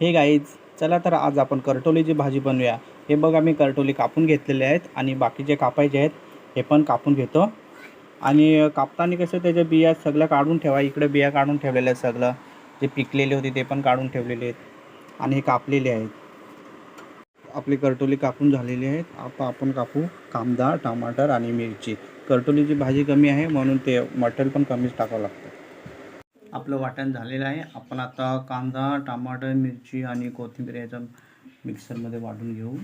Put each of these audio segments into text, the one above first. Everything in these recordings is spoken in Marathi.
हे गाईज चला तर आज आपण करटोलीची भाजी बनवूया हे बघा मी करटोली कापून घेतलेले आहेत आणि बाकीचे कापायचे आहेत हे पण कापून घेतो. आणि कापताना कसं त्याच्या बिया सगळं काढून ठेवा इकडे बिया काढून ठेवलेल्या आहेत सगळं. जे पिकलेले होते ते पण काढून ठेवलेले आहेत आणि हे कापलेले आहेत. आपली करटोली कापून झालेली आहेत. आता आपण कापू कांदा टमाटर आणि मिरची. करटोलीची भाजी कमी आहे म्हणून ते मटेरियल पण कमीच टाकावं लागतं. आपलं वाटण झालेलं आहे. आपण आता कांदा टमाटर मिरची आणि कोथिंबीर याचा मिक्सरमध्ये वाटून घेऊ.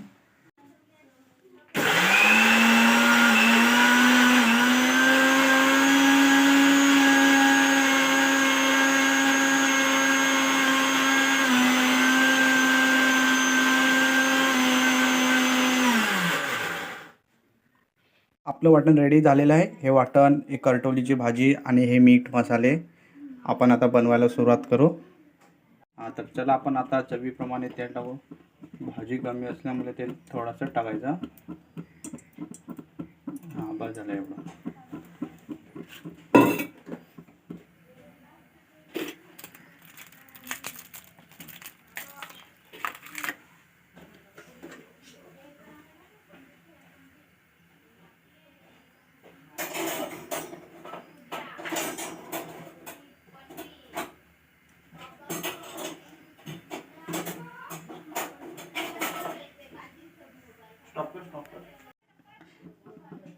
आपलं वाटण रेडी झालेलं आहे. हे वाटण हे करटोलीची भाजी आणि हे मीठ मसाले. आपण आता बनवायला सुरुवात करू. तर चला आपण आता चवीप्रमाणे तेल टाकू. भाजी कमी असल्यामुळे तेल थोडंसं टाकायचं. हां बस झालं एवढं.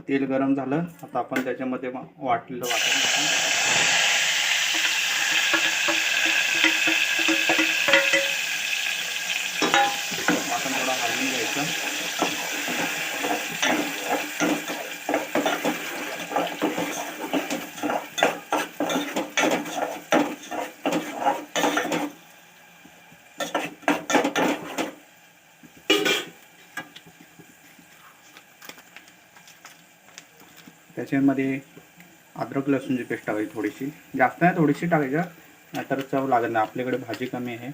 तेल गरम झालं. आता आपण त्याच्यामध्ये वाटलेलं वाटण टाकू. वाटण थोडं हलवून घ्यायचं त्याच्यामध्ये अद्रक लसूणची पेस्ट टाकायची थोडीशी. जास्त नाही थोडीशी टाकायचं. नाहीतर चव लागत नाही आपल्याकडे भाजी कमी आहे.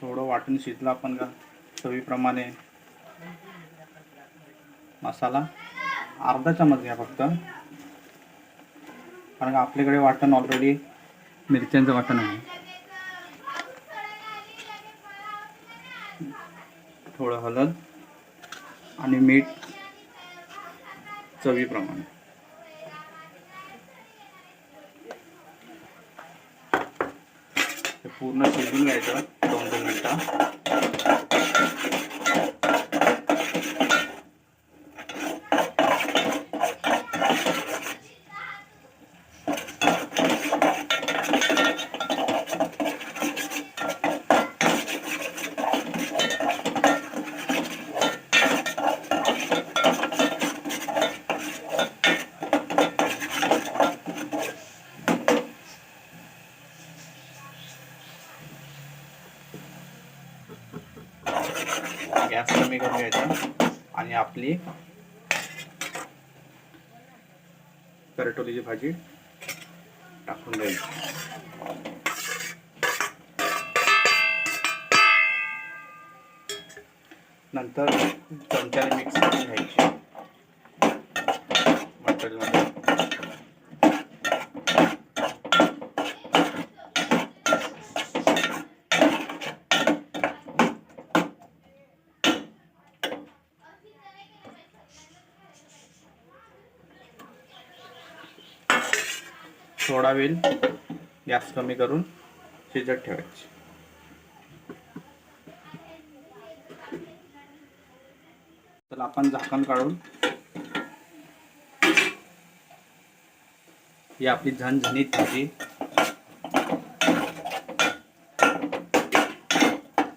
थोडं वाटून शिजलं आपण का? चवीप्रमाणे. मसाला. अर्धा चमच घ्या फक्त. कारण का आपल्याकडे वाटण ऑलरेडी मिरच्यांचं वाटण आहे. थोडं हळद आणि मीठ चवीप्रमाणे. ते पूर्ण शिजून घ्यायचं. thank गॅस कमी करून घ्यायचा. आणि आपली करटोलीची भाजी टाकून द्यायची. नंतर चमच्याने मिक्स करून घ्यायची. मटेरियलमध्ये थोडा वेळ गॅस कमी करून शिजत ठेवायची. तर आपण झाकण काढून ही आपली झणझणीत भाजी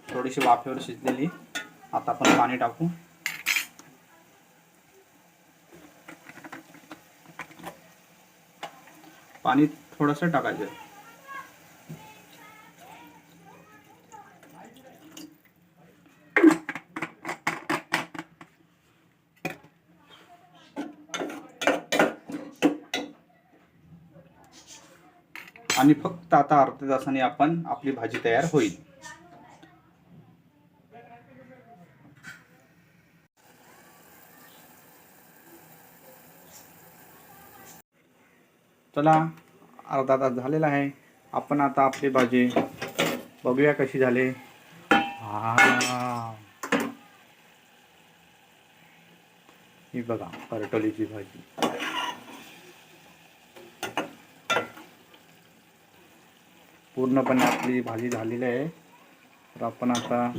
थोडीशी वाफेवर शिजलेली. आता आपण पाणी टाकू. पाणी थोडंसं टाकायचं. आणि फक्त आता अर्ध्या तासाने आपण आपली भाजी तयार होईल. चला अर्धा तास झालेला आहे. आपण आता आपली भाजी बघूया कशी झाले. ही. बघा परटोलीची भाजी. पूर्णपणे आपली भाजी झालेली आहे. तर आपण आता